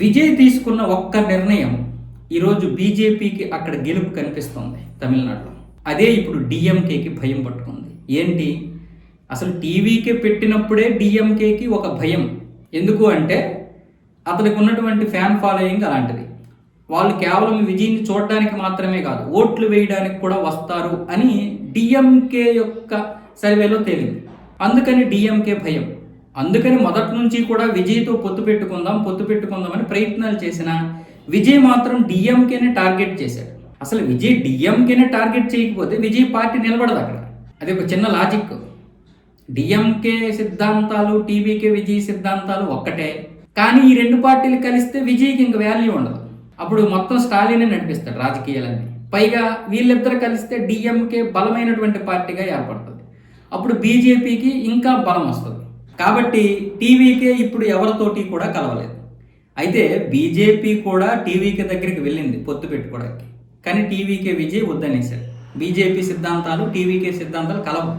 విజయ్ తీసుకున్న ఒక్క నిర్ణయం ఈరోజు బీజేపీకి అక్కడ గెలుపు కనిపిస్తుంది తమిళనాడులో. అదే ఇప్పుడు డిఎంకేకి భయం పట్టుకుంది. ఏంటి? అసలు టీవీకే పెట్టినప్పుడే డిఎంకేకి ఒక భయం. ఎందుకు అంటే అతనికి ఉన్నటువంటి ఫ్యాన్ ఫాలోయింగ్ అలాంటిది. వాళ్ళు కేవలం విజయ్ని చూడడానికి మాత్రమే కాదు ఓట్లు వేయడానికి కూడా వస్తారు అని డిఎంకే యొక్క సర్వేలో తేలింది. అందుకని డిఎంకే భయం. అందుకని మొదటి నుంచి కూడా విజయ్తో పొత్తు పెట్టుకుందాం పొత్తు పెట్టుకుందామని ప్రయత్నాలు చేసిన విజయ్ మాత్రం డిఎంకేనే టార్గెట్ చేశాడు. అసలు విజయ్ డిఎంకేనే టార్గెట్ చేయకపోతే విజయ్ పార్టీ నిలబడదు అక్కడ. అది ఒక చిన్న లాజిక్ డిఎంకే సిద్ధాంతాలు టీవీకే విజయ్ సిద్ధాంతాలు ఒక్కటే. కానీ ఈ రెండు పార్టీలు కలిస్తే విజయ్కి ఇంక వాల్యూ ఉండదు. అప్పుడు మొత్తం స్టాలినే నడిపిస్తాడు రాజకీయాలన్నీ. పైగా వీళ్ళిద్దరు కలిస్తే డిఎంకే బలమైనటువంటి పార్టీగా ఏర్పడుతుంది. అప్పుడు బీజేపీకి ఇంకా బలం వస్తుంది. కాబట్టి టీవీకే ఇప్పుడు ఎవరితోటి కూడా కలవలేదు. అయితే బీజేపీ కూడా టీవీకే దగ్గరికి వెళ్ళింది పొత్తు పెట్టుకోవడానికి. కానీ టీవీకే విజయ్ వద్దనేసారు బీజేపీ సిద్ధాంతాలు టీవీకే సిద్ధాంతాలు కలవు.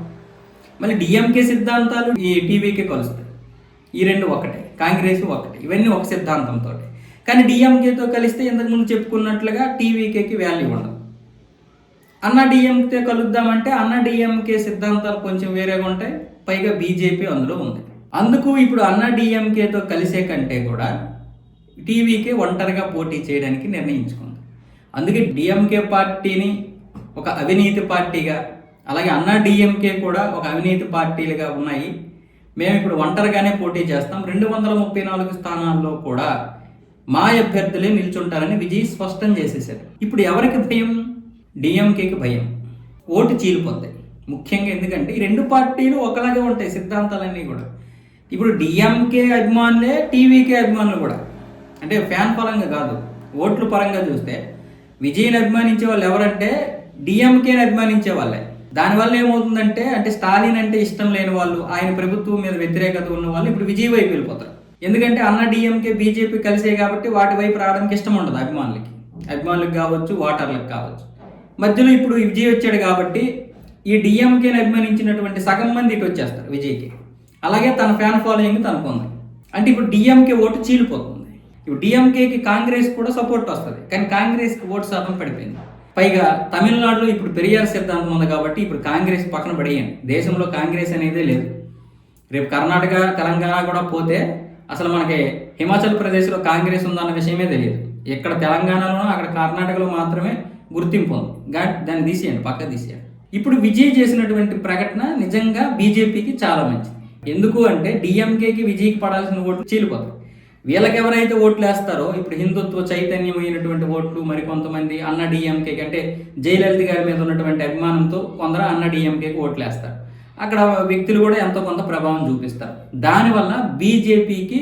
మళ్ళీ డిఎంకే సిద్ధాంతాలు ఈ టీవీకే కలుస్తాయి. ఈ రెండు ఒకటే కాంగ్రెస్ ఒకటే ఇవన్నీ ఒక సిద్ధాంతంతో కానీ డిఎంకేతో కలిస్తే ఇంతకుముందు చెప్పుకున్నట్లుగా టీవీకేకి వాల్యూ ఉండదు. అన్న డిఎంకే కలుద్దామంటే అన్న డిఎంకే సిద్ధాంతాలు కొంచెం వేరేగా ఉంటాయి. పైగా బీజేపీ అందులో ఉంది. అందుకు ఇప్పుడు అన్న డిఎంకేతో కలిసే కంటే కూడా టీవీకే ఒంటరిగా పోటీ చేయడానికి నిర్ణయించుకుంది. అందుకే డిఎంకే పార్టీని ఒక అవినీతి పార్టీగా అలాగే అన్నా డిఎంకే కూడా ఒక అవినీతి పార్టీలుగా ఉన్నాయి. మేము ఇప్పుడు ఒంటరిగానే పోటీ చేస్తాం. రెండు వందల ముప్పై నాలుగు స్థానాల్లో కూడా మా అభ్యర్థులే నిల్చుంటారని విజయ్ స్పష్టం చేసేసారు ఇప్పుడు ఎవరికి భయం? డిఎంకేకి భయం. ఓటు చీలిపోతాయి ముఖ్యంగా ఎందుకంటే ఈ రెండు పార్టీలు ఒకలాగే ఉంటాయి సిద్ధాంతాలన్నీ కూడా. ఇప్పుడు డిఎంకే అభిమానులే టీవీకే అభిమానులు కూడా. అంటే ఫ్యాన్ పరంగా కాదు ఓట్లు పరంగా చూస్తే విజయ్ని అభిమానించే వాళ్ళు ఎవరంటే డిఎంకేని అభిమానించే వాళ్ళే. దానివల్ల ఏమవుతుందంటే అంటే స్టాలిన్ అంటే ఇష్టం లేని వాళ్ళు ఆయన ప్రభుత్వం మీద వ్యతిరేకత ఉన్న వాళ్ళు ఇప్పుడు విజయ్ వైపు వెళ్ళిపోతారు. ఎందుకంటే అన్న డిఎంకే బీజేపీ కలిసే కాబట్టి వాటి వైపు రావడానికి ఇష్టం ఉండదు అభిమానులకి. అభిమానులకు కావచ్చు ఓటర్లకు కావచ్చు. మధ్యలో ఇప్పుడు విజయ్ వచ్చాడు కాబట్టి ఈ డిఎంకేని అభిమానించినటువంటి సగం మంది ఇటు వచ్చేస్తారు విజయ్కి. అలాగే తన ఫ్యాన్ ఫాలోయింగ్ తనకు ఉంది అంటే ఇప్పుడు డిఎంకే ఓటు చీలిపోతుంది. ఇప్పుడు డిఎంకేకి కాంగ్రెస్ కూడా సపోర్ట్ వస్తుంది. కానీ కాంగ్రెస్కి ఓటు శాతం పడిపోయింది. పైగా తమిళనాడులో ఇప్పుడు పెరియార్ సిద్ధాంతం ఉంది కాబట్టి ఇప్పుడు కాంగ్రెస్ పక్కన పడేయండి. దేశంలో కాంగ్రెస్ అనేది లేదు. రేపు కర్ణాటక తెలంగాణ కూడా పోతే అసలు మనకి హిమాచల్ ప్రదేశ్లో కాంగ్రెస్ ఉందన్న విషయమే తెలియదు. ఇక్కడ తెలంగాణలోనో అక్కడ కర్ణాటకలో మాత్రమే గుర్తింపు ఉంది. దాన్ని తీసేయండి పక్క తీసేయండి. ఇప్పుడు విజయ్ చేసినటువంటి ప్రకటన నిజంగా బీజేపీకి చాలా మంచిది. ఎందుకు అంటే డిఎంకేకి విజయ్కి పడాల్సిన ఓట్లు చీలిపోతాయి. వీళ్ళకి ఎవరైతే ఓట్లు వేస్తారో ఇప్పుడు హిందుత్వ చైతన్యమైనటువంటి ఓట్లు మరి కొంతమంది అన్న డిఎంకేకి అంటే జయలలిత గారి మీద ఉన్నటువంటి అభిమానంతో కొందరు అన్న డిఎంకేకి ఓట్లు వేస్తారు అక్కడ వ్యక్తులు కూడా ఎంతో కొంత ప్రభావం చూపిస్తారు. దానివల్ల బీజేపీకి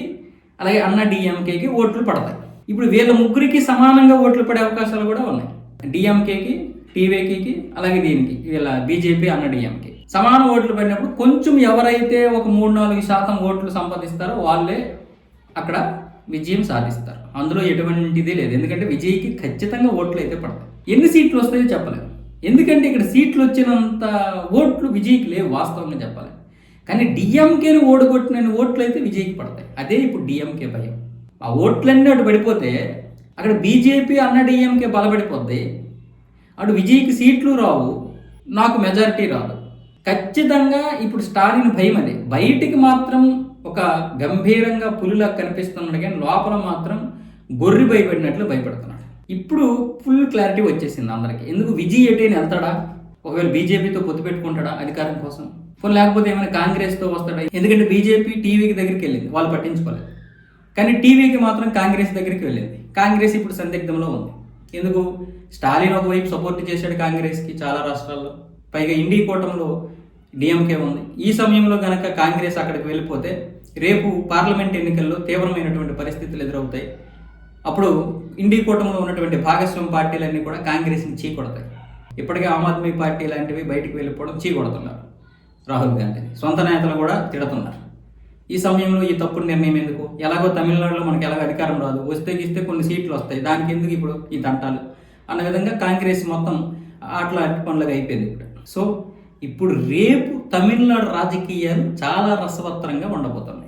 అలాగే అన్న డిఎంకేకి ఓట్లు పడతాయి. ఇప్పుడు వీళ్ళ ముగ్గురికి సమానంగా ఓట్లు పడే అవకాశాలు కూడా ఉన్నాయి. డిఎంకేకి టీవీకి అలాగే దీనికి వీళ్ళ బీజేపీ అన్న డిఎంకే సమాన ఓట్లు పడినప్పుడు కొంచెం ఎవరైతే ఒక మూడు నాలుగు శాతం ఓట్లు సంపాదిస్తారో వాళ్ళే అక్కడ విజయం సాధిస్తారు. అందులో ఎటువంటిది లేదు. ఎందుకంటే విజయ్కి ఖచ్చితంగా ఓట్లు అయితే పడతాయి. ఎన్ని సీట్లు వస్తాయో చెప్పలేము ఎందుకంటే ఇక్కడ సీట్లు వచ్చినంత ఓట్లు విజయ్కి లేవు వాస్తవంగా చెప్పాలి. కానీ డిఎంకేని ఓడగొట్టిన ఓట్లు అయితే విజయ్కి పడతాయి. అదే ఇప్పుడు డిఎంకే భయం. ఆ ఓట్లన్నీ అటు పడిపోతే అక్కడ బీజేపీ అన్న డిఎంకే బలపడిపోద్ది. అటు విజయ్కి సీట్లు రావు. నాకు మెజారిటీ రాదు. ఖచ్చితంగా ఇప్పుడు స్టాలిన్ భయం అదే బయటికి మాత్రం ఒక గంభీరంగా పులిలా కనిపిస్తున్నాడు కానీ లోపల మాత్రం గొర్రె భయపడినట్లు భయపడుతున్నాడు. ఇప్పుడు ఫుల్ క్లారిటీ వచ్చేసింది అందరికి. ఎందుకు విజయ్ ఎటైనా వెళ్తాడా? ఒకవేళ బీజేపీతో పొత్తు పెట్టుకుంటాడా అధికారం కోసం? పోనీ లేకపోతే ఏమైనా కాంగ్రెస్తో వస్తాడా? ఎందుకంటే బీజేపీ టీవీకి దగ్గరికి వెళ్ళింది. వాళ్ళు పట్టించుకోలేదు. కానీ టీవీకి మాత్రం కాంగ్రెస్ దగ్గరికి వెళ్ళింది. కాంగ్రెస్ ఇప్పుడు సందిగ్ధంలో ఉంది. ఎందుకు? స్టాలిన్ ఒకవైపు సపోర్ట్ చేశాడు కాంగ్రెస్కి చాలా రాష్ట్రాల్లో. పైగా ఇండి కూటమిలో డిఎంకే ఉంది. ఈ సమయంలో గనక కాంగ్రెస్ అక్కడికి వెళ్ళిపోతే రేపు పార్లమెంట్ ఎన్నికల్లో తీవ్రమైనటువంటి పరిస్థితులు ఎదురవుతాయి. అప్పుడు ఇండి కూటమిలో ఉన్నటువంటి భాగస్వామ్య పార్టీలన్నీ కూడా కాంగ్రెస్ని చీకొడతాయి. ఇప్పటికే ఆమ్ ఆద్మీ పార్టీ లాంటివి బయటికి వెళ్ళిపోవడం చీకొడుతున్నారు. రాహుల్ గాంధీ సొంత నేతలు కూడా తిడుతున్నారు. ఈ సమయంలో ఈ తప్పుడు నిర్ణయం ఎందుకు? ఎలాగో తమిళనాడులో మనకి ఎలాగో అధికారం రాదు. వస్తే గీస్తే కొన్ని సీట్లు వస్తాయి. దానికి ఎందుకు ఇప్పుడు ఈ తంటాలు అన్న విధంగా కాంగ్రెస్ మొత్తం ఆటలు అట్టి పనులుగా అయిపోయింది ఇప్పుడు. సో ఇప్పుడు రేపు తమిళనాడు రాజకీయాలు చాలా రసవత్తరంగా ఉండబోతున్నాయి.